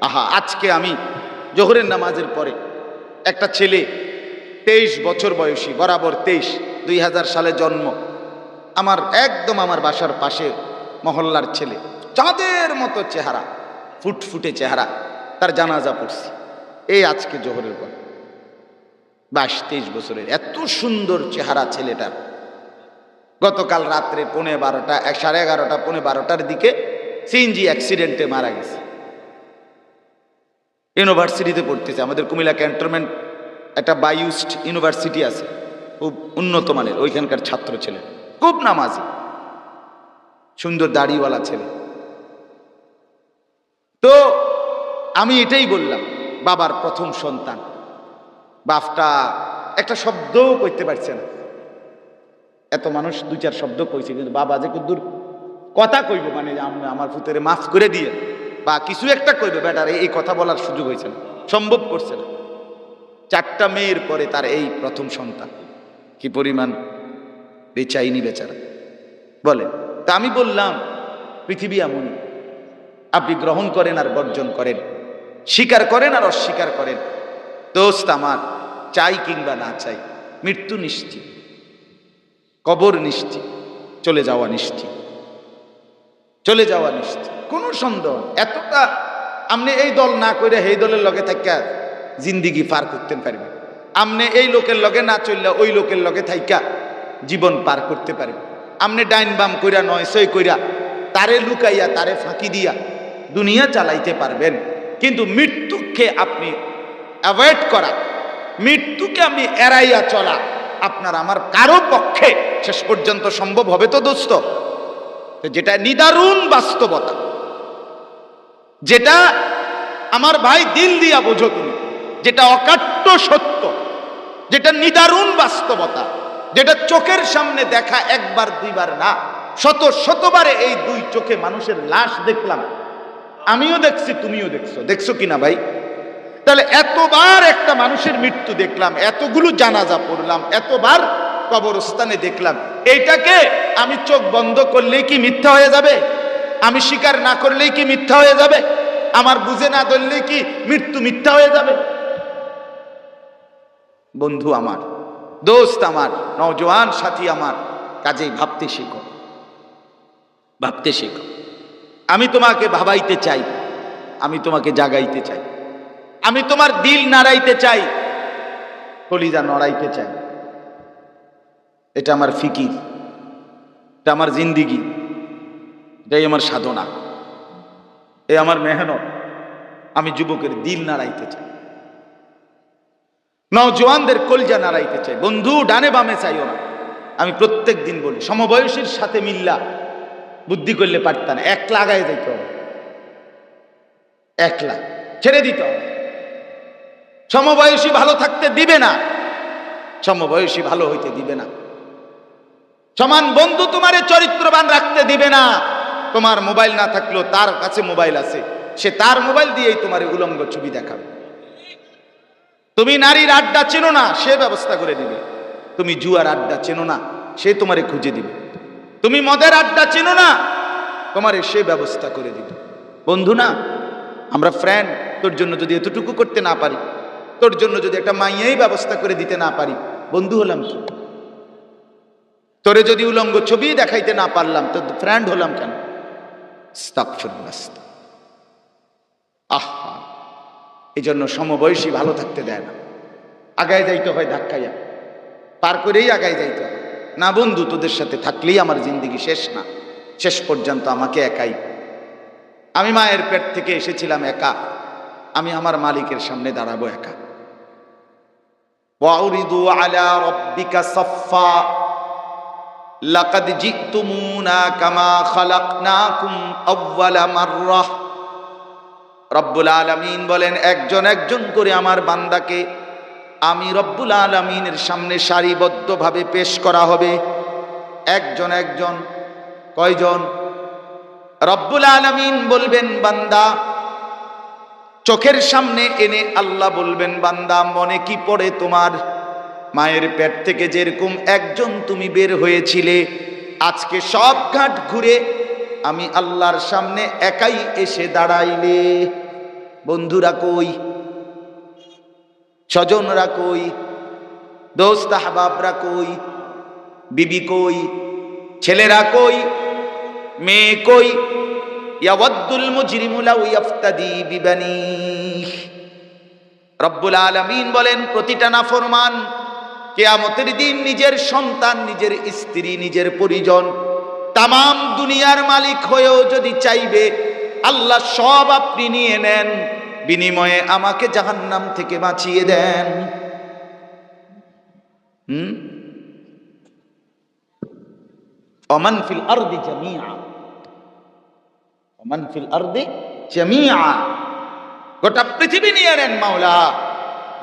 আহা, আজকে আমি জোহরের নামাজের পরে একটা ছেলে তেইশ বছর বয়সী, বরাবর তেইশ, দুই সালে জন্ম। আমার একদম আমার বাসার পাশে মহল্লার ছেলে। চাঁদের মতো চেহারা, ফুটফুটে চেহারা, তার জানাজা পড়ছি। এই আজকে জোহরের পর। বাইশ, তেইশ বছরের, এত সুন্দর চেহারা ছেলেটার। গতকাল রাত্রে পৌনে বারোটা, সাড়ে এগারোটা, পৌনে বারোটার দিকে সিএনজি অ্যাক্সিডেন্টে মারা গেছে। ইউনিভার্সিটিতে পড়তেছে। আমাদের কুমিল্লা ক্যান্টনমেন্ট একটা বায়ুস্ট ইউনিভার্সিটি আছে। খুব উন্নত মানের, ওইখানকার ছাত্র ছেলে। খুব নামাজি। সুন্দর দাড়িওয়ালা ছেলে। তো আমি এটাই বললাম, বাবার প্রথম সন্তান। বাপটা একটা শব্দও করতে পারছে না। এত মানুষ দুই চার শব্দ কইছে, কিন্তু বাবা যে কুদ্দুর কথা কইব মানে আমার ফুতেরে মাফ করে দিয়ে বা কিছু একটা কইবে বেটার এই কথা বলার সুযোগ হয়েছে না। সম্ভব করছে না। চারটা মেয়ের পরে তার এই প্রথম সন্তান। কি পরিমাণ বেচাইনি বেচারা। বলে, তা আমি বললাম, পৃথিবী এমনই। আপনি গ্রহণ করেন আর বর্জন করেন। স্বীকার করেন আর অস্বীকার করেন। দোস্ত আমার, চাই কিংবা না চাই, মৃত্যু নিশ্চিত। কবর নিশ্চিত, চলে যাওয়া নিশ্চিত। চলে যাওয়া নিশ্চিত। কোনো সন্দেহ এতটা আপনি এই দল না করে এই দলের লগে থাকা জিন্দিগি পার করতে পারবেন আপনি এই লোকের লগে না চললে ওই লোকের লগে থাইকা জীবন পার করতে পারবেন আপনি ডাইন বাম কইরা, নয় সই কইরা, তারে লুকাইয়া, তারে ফাঁকি দিয়া দুনিয়া চালাইতে পারবেন। কিন্তু মৃত্যুকে আপনি অ্যাভয়েড করা, মৃত্যুকে আপনি এড়াইয়া চলা আপনার আমার কারও পক্ষে শেষ পর্যন্ত সম্ভব হবে তো দোস্ত? যেটা নিদারুণ বাস্তবতা, যেটা আমার ভাই দিল দিয়া বোঝো তুমি, যেটা অকাট্য সত্য, যেটা নিদারুণ বাস্তবতা, যেটা চোখের সামনে দেখা একবার দুইবার না, শত শতবারে এই দুই চোখে মানুষের লাশ দেখলাম। আমিও দেখছি, তুমিও দেখছ দেখছ কিনা ভাই? তাহলে এতবার একটা মানুষের মৃত্যু দেখলাম, এতগুলো জানাজা পড়লাম, এতবার কবরস্থানে দেখলাম, এইটাকে আমি চোখ বন্ধ করলেই কি মিথ্যা হয়ে যাবে? আমি স্বীকার না করলেই কি মিথ্যা হয়ে যাবে? আমার বুঝে না ধরলেই কি মৃত্যু মিথ্যা হয়ে যাবে? বন্ধু আমার, দোস্ত আমার, নওজোয়ান সাথী আমার, কাজেই ভাবতে শিখো। ভাবতে শিখো। আমি তোমাকে ভাবাইতে চাই, আমি তোমাকে জাগাইতে চাই। আমি তোমার দিল নাড়াইতে চাই, কলিজা নড়াইতে চাই। এটা আমার ফিকির এটা আমার জিন্দিগি, এটাই আমার সাধনা। এ আমার মেহনত, আমি যুবকের দিল নাড়াইতে চাই। নওজোয়ানদের কলজা নাড়াইতে চাই। বন্ধু, ডানে বামে চাইও না। আমি প্রত্যেক দিন বলি, সমবয়সীর সাথে মিল্লা, বুদ্ধি করলে পারতাম না। এক লাগাই দিতে একলা ছেড়ে দিতে সমবয়সী ভালো থাকতে দিবে না। সমবয়সী ভালো হইতে দিবে না। সমান বন্ধু তোমারে চরিত্রবান রাখতে দিবে না। তোমার মোবাইল না থাকলেও তার কাছে মোবাইল আছে। সে তার মোবাইল দিয়েই তোমার উলঙ্গ ছবি দেখাবে। তুমি নারীর আড্ডা চেনো না, সে ব্যবস্থা করে দিবে। তুমি জুয়ার আড্ডা চেনো না, সে তোমারে খুঁজে দিবে। তুমি মদের আড্ডা চেনো না, তোমারে সে ব্যবস্থা করে দিবে। বন্ধু না, আমরা ফ্রেন্ড তোর জন্য যদি এতটুকু করতে না পারি, তোর জন্য যদি একটা মাইয়াই ব্যবস্থা করে দিতে না পারি, বন্ধু হলাম কি? তোরে যদি উলঙ্গ ছবি দেখাইতে না পারলাম, তো ফ্রেন্ড হলাম কেন? আহা এই জন্য সমবয়সী ভালো থাকতে দেয় না। আগায় যাইতে হয় ধাক্কাইয়া। পার করেই আগায় যাইতে হয়। না বন্ধু, তোদের সাথে থাকলেই আমার জিন্দগি শেষ না। শেষ পর্যন্ত আমাকে একাই। আমি মায়ের পেট থেকে এসেছিলাম একা। আমি আমার মালিকের সামনে দাঁড়াবো একা। ওয়াউরিদু আলা রব্বিকা সফা লাকাদ জিতুমুনা কামা খালাকনাকুম আউয়ালা মাররা। রব্বুল আলামিন বলেন, একজন একজন করে আমার বান্দাকে আমি রব্বুল আলামিনের সামনে সারিবদ্ধভাবে পেশ করা হবে। একজন একজন, কয়জন? রব্বুল আলামিন বলবেন, বান্দা, চোখের সামনে এনে আল্লাহ বলবেন, বান্দা, মনে কি পড়ে তোমার? মায়ের পেট থেকে যেরকম একজন তুমি বের হয়েছিলে, আজকে সব ঘাট ঘুরে আমি আল্লাহর সামনে একাই এসে দাঁড়াইলে। বন্ধুরা কই? স্বজনরা কই? দোস্ত হাবাবরা কই? বিবি কই? ছেলেরা কই? মেয়ে কই? ইয়াওয়াদ্দুল মুজরিমু লাউ ইয়াফতাদি বিবানিহি। রব্বুল আলামিন বলেন, প্রতিটা নাফরমান কেয়ামতের দিন নিজের সন্তান, নিজের স্ত্রী, নিজের পরিজন, তামাম দুনিয়ার মালিক হয়েও যদি চাইবে, আল্লাহ সব আপনি নিয়ে নেন, বিনিময়ে আমাকে জাহান্নাম থেকে বাঁচিয়ে দেন। হুম? আরদি জামিয়া। অমান ফিল আরদি জামিয়া। গোটা পৃথিবী নিয়ে নেন মাওলা,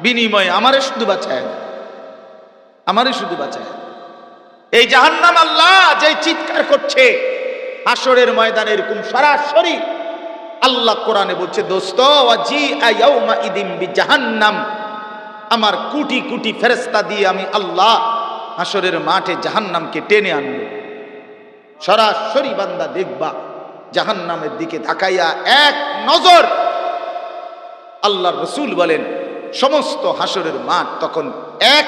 বিনিময়ে আমারে শুধু বাঁচায় না। আমারে শুধু বাঁচায়। এই জাহান্নাম আল্লাহ যে চিৎকার করছে হাসরের ময়দানে এরকম সরাসরি আল্লাহ কোরআনে বলছে, দোস্ত জাহান্নাম আমার কুটি কুটি ফেরেস্তা দিয়ে আমি আল্লাহ হাসরের মাঠে জাহান্নামকে টেনে আনব সরাসরি বান্দা দেখবা, জাহান্নামের দিকে তাকাইয়া এক নজর আল্লাহ রসুল বলেন, সমস্ত হাসরের মাঠ তখন এক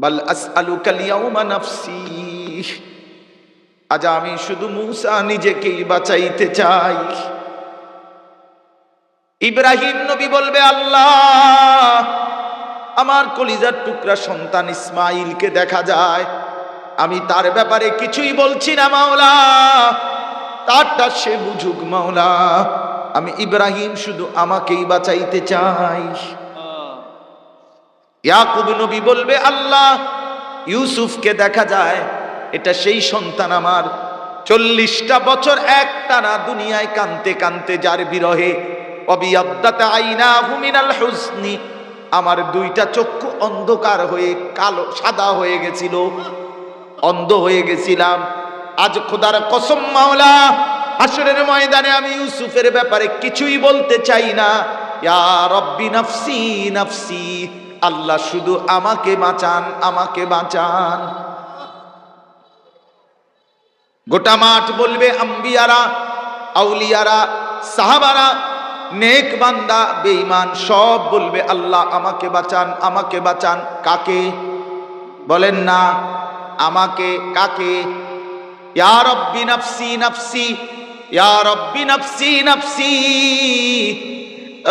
বল আজ আমি শুধু মূসা নিজেকেই বাঁচাইতে চাই। ইব্রাহিম নবী বলবে, আল্লাহ, আমার কলিজার টুকরা সন্তান ইসমাইলকে দেখা যায়। আমি তার ব্যাপারে কিছুই বলছি না, মাওলা। তারটা সে বুঝুক, মাওলা। আমি ইব্রাহিম শুধু আমাকেই বাঁচাইতে চাই। ইয়াকুব নবী বলবে, আল্লাহ, ইউসুফকে দেখা যায়, এটা সেই সন্তান আমার। চল্লিশটা বছর এক একটানা দুনিয়ায় কানতে কানতে যার বিরহে আমার দুইটা চক্ষু অন্ধকার হয়ে কালো, সাদা হয়ে গেছিল। অন্ধ হয়ে গেছিলাম। আজ খোদার কসম মাওলা হাসরের ময়দানে আমি ইউসুফের ব্যাপারে কিছুই বলতে চাই না। ইয়া রব্বি নাফসি নাফসি আল্লাহ শুধু আমাকে বাঁচান আমাকে বাঁচান। গোটা মাঠ বলবে, আম্বিয়ারা, আউলিয়ারা, সাহাবারা, নেক বান্দা, বেঈমান, সব বলবে, আল্লাহ আমাকে বাঁচান আমাকে বাঁচান। কাকে? বলেন না, আমাকে কাকে? ইয়া নাফসি নাফসি, ইয়া নাফসি নাফসি।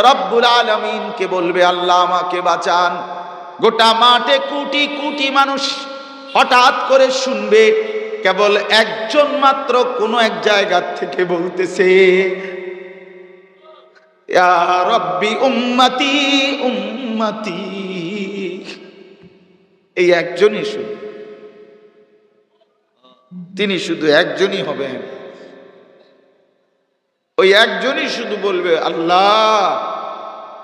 রব্বুল আলামিন কে বলবে, আল্লাহ আমাকে বাঁচান। গোটা মাঠে কোটি কোটি মানুষ হঠাৎ করে শুনবে, কেবল একজন মাত্র কোনো এক জায়গা থেকে বলতেছে রব্বি উম্মতি উম্মতি। এই একজনই শুধু তিনি শুধু একজনই হবেন। ওই একজনই শুধু বলবে, আল্লাহ,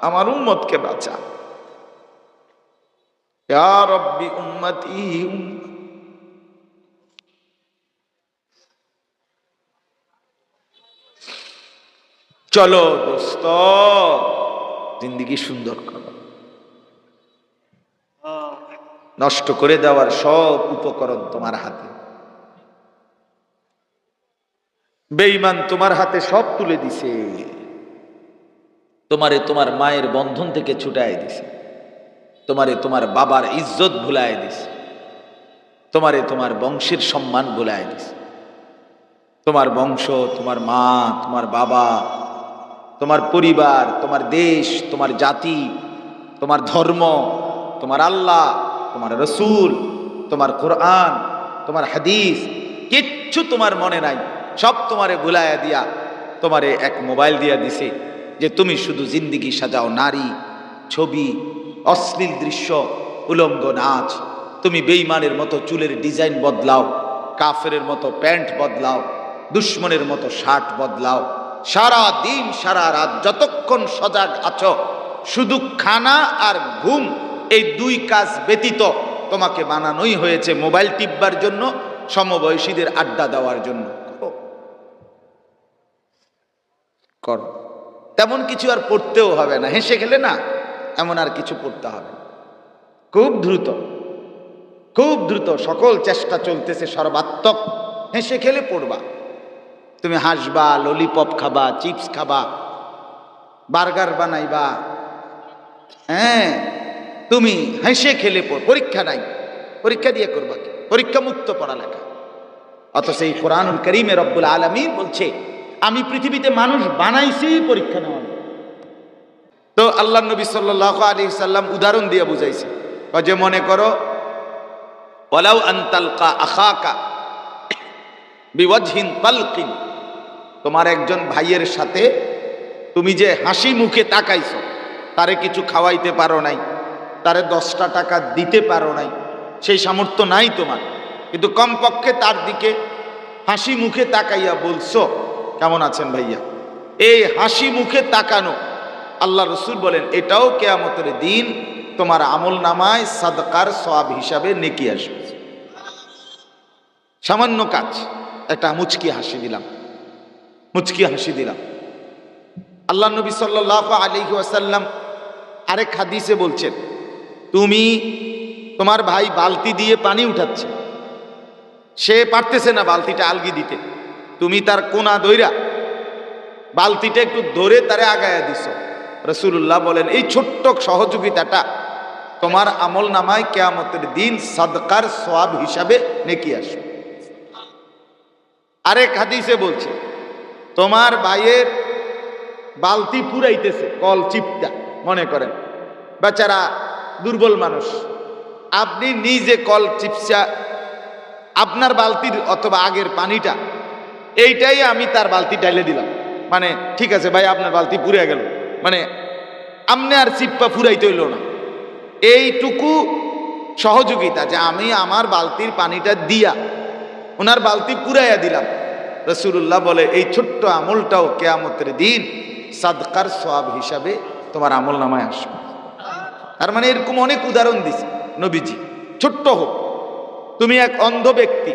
আমার উম্মতকে বাঁচা। রব্বি উম্মতি। চলো দোস্ত, জিন্দিগি সুন্দর করো। নষ্ট করে দেওয়ার সব উপকরণ তোমার হাতে। বেঈমান তোমার হাতে সব তুলে দিছে। তোমারে তোমার মায়ের বন্ধন থেকে ছুটায় দিছে। তোমারে তোমার বাবার ইজ্জত ভুলায় দিছে। তোমারে তোমার বংশের সম্মান ভুলায় দিছে। তোমার বংশ, তোমার মা, তোমার বাবা, তোমার পরিবার, তোমার দেশ, তোমার জাতি, তোমার ধর্ম, তোমার আল্লাহ, তোমার রসুল, তোমার কোরআন, তোমার হাদিস, কিচ্ছু তোমার মনে নাই। সব তোমারে ভুলাইয়া দিয়া তোমারে এক মোবাইল দিয়া দিছে যে তুমি শুধু জিন্দিগি সাজাও নারী, ছবি, অশ্লীল দৃশ্য, উলঙ্গ নাচ, তুমি বেইমানের মতো চুলের ডিজাইন বদলাও কাফের মতো প্যান্ট বদলাও, দুশ্মনের মতো শার্ট বদলাও, সারা দিন, সারা রাত যতক্ষণ সজাগ আছো, শুধু খানা আর ঘুম, এই দুই কাজ ব্যতীত তোমাকে বানানোই হয়েছে মোবাইল টিপবার জন্য, সমবয়সীদের আড্ডা দেওয়ার জন্য। করো। তেমন কিছু আর পড়তেও হবে না। হেসে খেলে না, এমন আর কিছু পড়তে হবে খুব দ্রুত খুব দ্রুত সকল চেষ্টা চলতেছে সর্বাত্মক। হেসে খেলে পড়বা। তুমি হাসবা ললিপপ খাবা চিপস খাবা বার্গার বানাইবা। হ্যাঁ তুমি হেসে খেলে পরীক্ষা নাই। পরীক্ষা দিয়ে করবা পরীক্ষা মুক্ত পড়ালেখা। অথচ এই কোরআনুল করিমে রব্বুল আলমী বলছে আমি পৃথিবীতে মানুষ বানাইছি, পরীক্ষা নেওয়ার তো আল্লাহ নবী সাল্লাহ আলী সাল্লাম উদাহরণ দিয়ে বুঝাইছে। যে মনে করো ওলাউ আন্তালকা আখাকা বিওয়াজহিন তালকিন তোমার একজন ভাইয়ের সাথে তুমি যে হাসি মুখে তাকাইছ, তারে কিছু খাওয়াইতে পারো নাই, তারে দশটা টাকা দিতে পারো নাই, সেই সামর্থ্য নাই তোমার। কিন্তু কমপক্ষে তার দিকে হাসি মুখে তাকাইয়া বলছো কেমন আছেন ভাইয়া? এই হাসি মুখে তাকানো। আল্লাহ রসুল বলেন, এটাও কেয়ামতের দিন তোমার আমল নামায় সাদকার সব হিসাবে নেকি আসবে। সামান্য কাজ, একটা মুচকি হাসি দিলাম। মুচকি হাসি দিলাম। আল্লাহ নবী সাল্লাহ আলী ওয়াসাল্লাম আরেক হাদিসে বলছেন, তুমি তোমার ভাই বালতি দিয়ে পানি উঠাচ্ছে। সে পারতেছে না বালতিটা আলগি দিতে। তুমি তার কোনা দইরা বালতিটা একটু ধরে তারে আগায়া দিছ। রসুল্লাহ বলেন, এই ছোট্ট সহযোগিতাটা তোমার আমল নামায় কেয়ামতের দিন সদকার সোয়াব হিসাবে নেকি আসবে। আরেক হাদিসে বলছে, তোমার ভাইয়ের বালতি পুরাইতেছে, কল চিপটা, মনে করেন। বেচারা দুর্বল মানুষ, আপনি নিজে কল চিপসা, আপনার বালতির অথবা আগের পানিটা এইটাই আমি তার বালতি ডাইলে দিলাম। মানে ঠিক আছে ভাই, আপনার বালতি পুড়ে গেল। মানে আমনে আর চিপ্পা ফুরাইতে হইল না। এইটুকু সহযোগিতা যে আমি আমার বালতির পানিটা দিয়া ওনার বালতি পুরাইয়া দিলাম। রসুল্লাহ বলে, এই ছোট্ট আমলটাও কেয়ামতের দিন সাদকার সব হিসাবে তোমার আমল নামায় আসবে। তার মানে এরকম অনেক উদাহরণ দিছে নবীজি। ছোট্ট হোক। তুমি এক অন্ধ ব্যক্তি।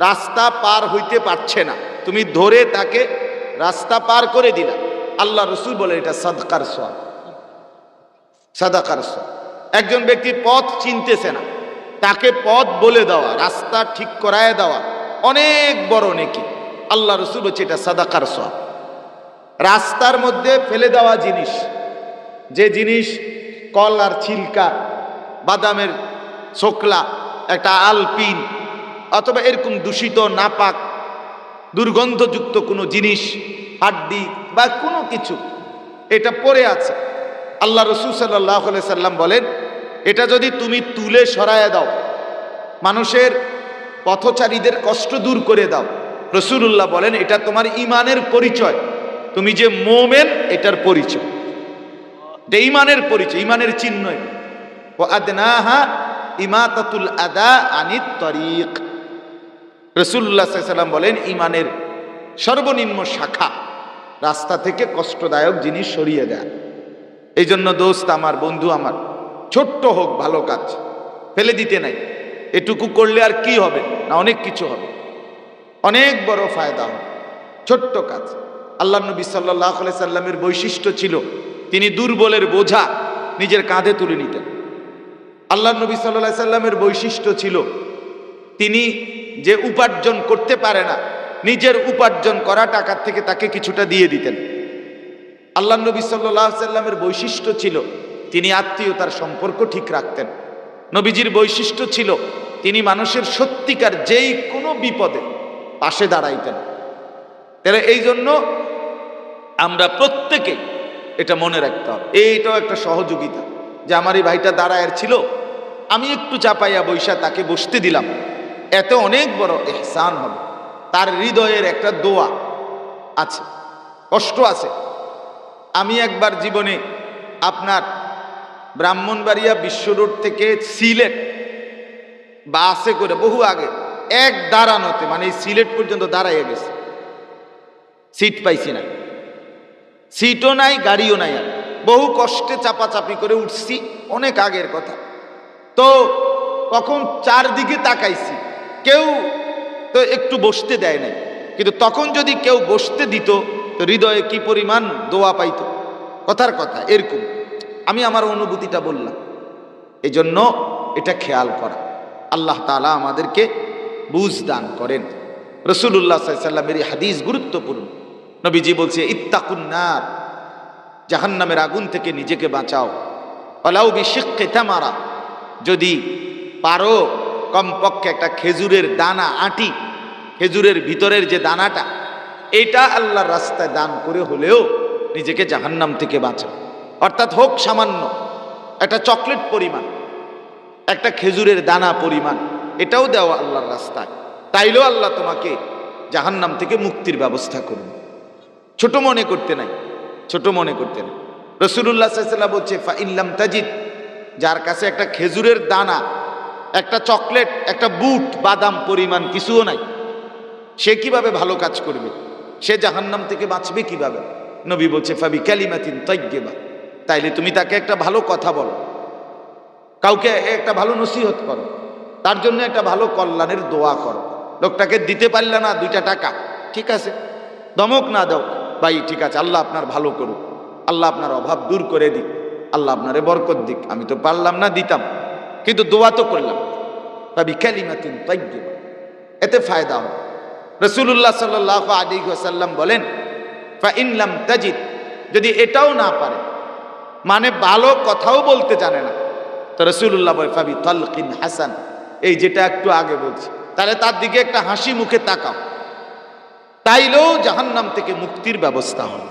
রাস্তা পার হইতে পারছে না। তুমি ধরে তাকে রাস্তা পার করে দিলা। আল্লাহ রসুল বলে এটা সাদকার সোয়াব সাদাকার সোয়াব একজন ব্যক্তি পথ চিনতেছে না। তাকে পথ বলে দেওয়া, রাস্তা ঠিক করায় দেওয়া অনেক বড় নেকি। আল্লাহ রসুল বলছে, এটা সাদাকার সোয়াব রাস্তার মধ্যে ফেলে দেওয়া জিনিস, যে জিনিস কল আর ছিলকা, বাদামের ছোকলা, একটা আলপিন অথবা এরকম দূষিত, নাপাক, দুর্গন্ধযুক্ত কোনো জিনিস, হাড্ডি বা কোনো কিছু, এটা পড়ে আছে। আল্লাহ রসুল সাল্লাহ সাল্লাম বলেন, এটা যদি তুমি তুলে সরায় দাও, মানুষের পথচারীদের কষ্ট দূর করে দাও। রসুল্লাহ বলেন, এটা তোমার ইমানের পরিচয়। তুমি যে মোমেন, এটার পরিচয়। এটা ইমানের পরিচয়, ইমানের চিহ্ন। ও আদনাহা ইমাতাতুল আদা আনিত তরিক। রসুল্লাহ সাল্লাম বলেন ইমানের সর্বনিম্ন শাখা রাস্তা থেকে কষ্টদায়ক জিনিস সরিয়ে দেয়। এই জন্য দোস্ত আমার, বন্ধু আমার, ছোট্ট হোক, ভালো কাজ, ফেলে দিতে নাই। এটুকু করলে আর কি হবে? না, অনেক কিছু হবে। অনেক বড় ফায়দা হবে। ছোট্ট কাজ। আল্লাহ নবী সাল্লাহ সাল্লামের বৈশিষ্ট্য ছিল, তিনি দুর্বলের বোঝা নিজের কাঁধে তুলে নিতেন। আল্লাহ নবী সাল্লাহ সাল্লামের বৈশিষ্ট্য ছিল, তিনি যে উপার্জন করতে পারে না, নিজের উপার্জন করা টাকার থেকে তাকে কিছুটা দিয়ে দিতেন। আল্লাহ নবী সাল্লাহ সাল্লামের বৈশিষ্ট্য ছিল, তিনি আত্মীয়তার সম্পর্ক ঠিক রাখতেন। নবীজির বৈশিষ্ট্য ছিল, তিনি মানুষের সত্যিকার যেই কোনো বিপদে পাশে দাঁড়াইতেন। তাহলে এই জন্য আমরা প্রত্যেকে এটা মনে রাখতে হবে। এইটাও একটা সহযোগিতা যে, আমার এই ভাইটা দাঁড়ায়ের ছিল, আমি একটু চাপাইয়া বৈশা তাকে বসতে দিলাম। এতে অনেক বড় এহসান হবে। তার হৃদয়ের একটা দোয়া আছে, কষ্ট আছে। আমি একবার জীবনে আপনার ব্রাহ্মণবাড়িয়া বিশ্ব রোড থেকে সিলেট বাসে করে বহু আগে এক দাঁড়ানোতে মানে সিলেট পর্যন্ত দাঁড়াইয়া গেছে। সিট পাইছি না সিটও নাই, গাড়িও নাই আর। বহু কষ্টে চাপাচাপি করে উঠছি, অনেক আগের কথা। তো কখন চারদিকে তাকাইছি কেউ তো একটু বসতে দেয় নাই। কিন্তু তখন যদি কেউ বসতে দিত, তো হৃদয়ে কি পরিমাণ দোয়া পাইতো? কথার কথা, এরকম। আমি আমার অনুভূতিটা বললাম। এই জন্য এটা খেয়াল করা। আল্লাহ তালা আমাদেরকে বুঝ দান করেন। রসুল্লাহ সাল্লামের এই হাদিস গুরুত্বপূর্ণ। নবীজি বলছে ইত্তাকুন্নার জাহান্নামের আগুন থেকে নিজেকে বাঁচাও। অলাউ বিশিক্ষে মারা যদি পারো কমপক্ষে একটা খেজুরের দানা আটি, খেজুরের ভিতরের যে দানাটা, এটা আল্লাহর রাস্তায় দান করে হলেও নিজেকে জাহান্নাম থেকে বাঁচাও। অর্থাৎ হোক সামান্য একটা চকলেট পরিমাণ, একটা খেজুরের দানা পরিমাণ, এটাও দেওয়া আল্লাহর রাস্তায়। তাইলেও আল্লাহ তোমাকে জাহান্নাম থেকে মুক্তির ব্যবস্থা করুন। ছোট মনে করতে নাই, ছোট মনে করতে নাই। রসুল্লাহ সাল্লাম বলছে ফা ইল্লাম তাজিদ যার কাছে একটা খেজুরের দানা একটা চকলেট, একটা বুট, বাদাম পরিমাণ কিছুও নাই। সে কীভাবে ভালো কাজ করবে? সে জাহান্নাম থেকে বাঁচবে কীভাবে? নবী বলছে, ফাবি ক্যালিমাতিন তৈগেবা তাইলে তুমি তাকে একটা ভালো কথা বলো। কাউকে একটা ভালো নসিহত করো। তার জন্য একটা ভালো কল্যাণের দোয়া করো। লোকটাকে দিতে পারলে না দুইটা টাকা। ঠিক আছে? দমক না দাও। ভাই, ঠিক আছে, আল্লাহ আপনার ভালো করুক। আল্লাহ আপনার অভাব দূর করে দিক। আল্লাহ আপনারে বরকত দিক। আমি তো পারলাম না, দিতাম। কিন্তু দোয়া তো করলাম। ভাবি ক্যালিমাতিন তৈগেবা এতে ফায়দা হবে। রসুল্লাহ সাল্লাহ আলী সাল্লাম বলেন ইনলাম তাজিদ। যদি এটাও না পারে মানে ভালো কথাও বলতে জানে না। তো রসুল্লাহ বলে, ফাবি তলকিন হাসান। এই যেটা একটু আগে বলছি। তাহলে তার দিকে একটা হাসি মুখে তাকাও। তাইলেও জাহান্নাম থেকে মুক্তির ব্যবস্থা হবে।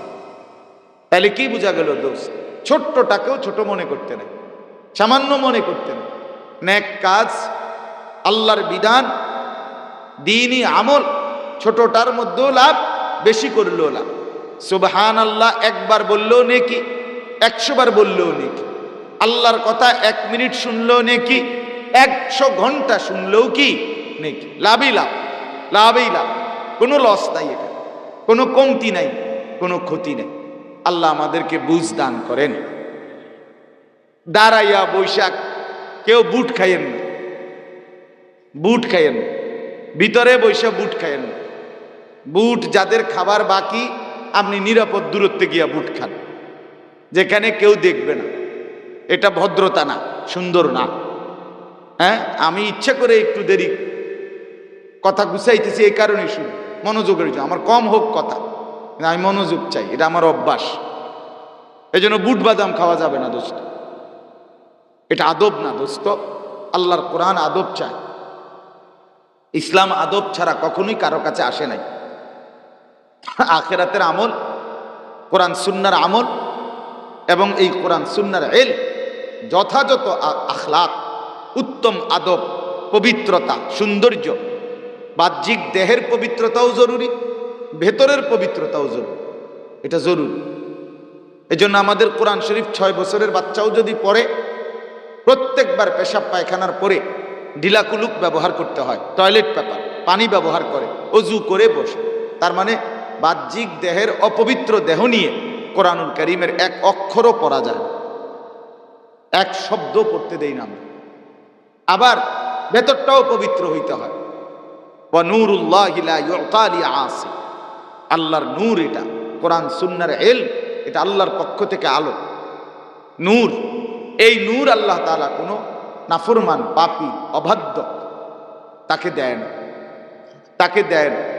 তাহলে কি বোঝা গেল দোষ ছোট্টটাকেও ছোট মনে করতে নেই। সামান্য মনে করতে নেই। ন্যাক কাজ, আল্লাহর বিধান, দিনই আমল, ছোটটার মধ্যেও লাভ, বেশি করলেও লাভ। সুবহান আল্লাহ একবার বললেও নেকি একশো বার বললেও নেকি। আল্লাহর কথা এক মিনিট শুনলেও নেকি, একশো ঘণ্টা শুনলেও কি নেকি? লাভই লাভ লাভই লাভ। কোনো লস নাই এখানে কোনো কমতি নাই, কোনো ক্ষতি নেই। আল্লাহ আমাদেরকে বুঝ দান করেন। দাঁড়াইয়া বৈশাখ কেউ বুট খাইয়েন না। বুট খাইয়েন ভিতরে বৈশা বুট খাইয়েন বুট যাদের খাবার বাকি, আপনি নিরাপদ দূরত্বে গিয়া বুট খান। যেখানে কেউ দেখবে না। এটা ভদ্রতা না, সুন্দর না। হ্যাঁ? আমি ইচ্ছে করে একটু দেরি কথা গুছাইতেছি, এই কারণে শুনি। মনোযোগের জন্য। আমার কম হোক কথা আমি মনোযোগ চাই। এটা আমার অভ্যাস। এই জন্য বুট বাদাম খাওয়া যাবে না, দোস্ত। এটা আদব না দোস্ত? আল্লাহর কোরআন আদব চায়। ইসলাম আদব ছাড়া কখনোই কারও কাছে আসে নাই। আখেরাতের আমল, কোরআন সুন্নার আমল এবং এই কোরআন সুন্নার এল যথাযথ আখলাক, উত্তম আদব, পবিত্রতা, সৌন্দর্য, বাহ্যিক দেহের পবিত্রতাও জরুরি, ভেতরের পবিত্রতাও জরুরি। এটা জরুরি। এজন্য আমাদের কোরআন শরীফ ছয় বছরের বাচ্চাও যদি পড়ে প্রত্যেকবার পেশাব পায়খানার পরে ডিলাকুলুক ব্যবহার করতে হয়, টয়লেট পেপার, পানি ব্যবহার করে, অজু করে বসে। তার মানে বাহ্যিক দেহের অপবিত্র দেহ নিয়ে কোরআনুল করিমের এক অক্ষরও পড়া যায় এক শব্দ পড়তে দেই না। আবার ভেতরটাও পবিত্র হইতে হয়। আল্লাহর নূর এটা, কোরআন সুন্নার এল, এটা আল্লাহর পক্ষ থেকে আলো। নূর এই নূর আল্লাহ তালা কোনো নাফরমান পাপি অবাধ্য তাকে দেয় না। তাকে দেয় না।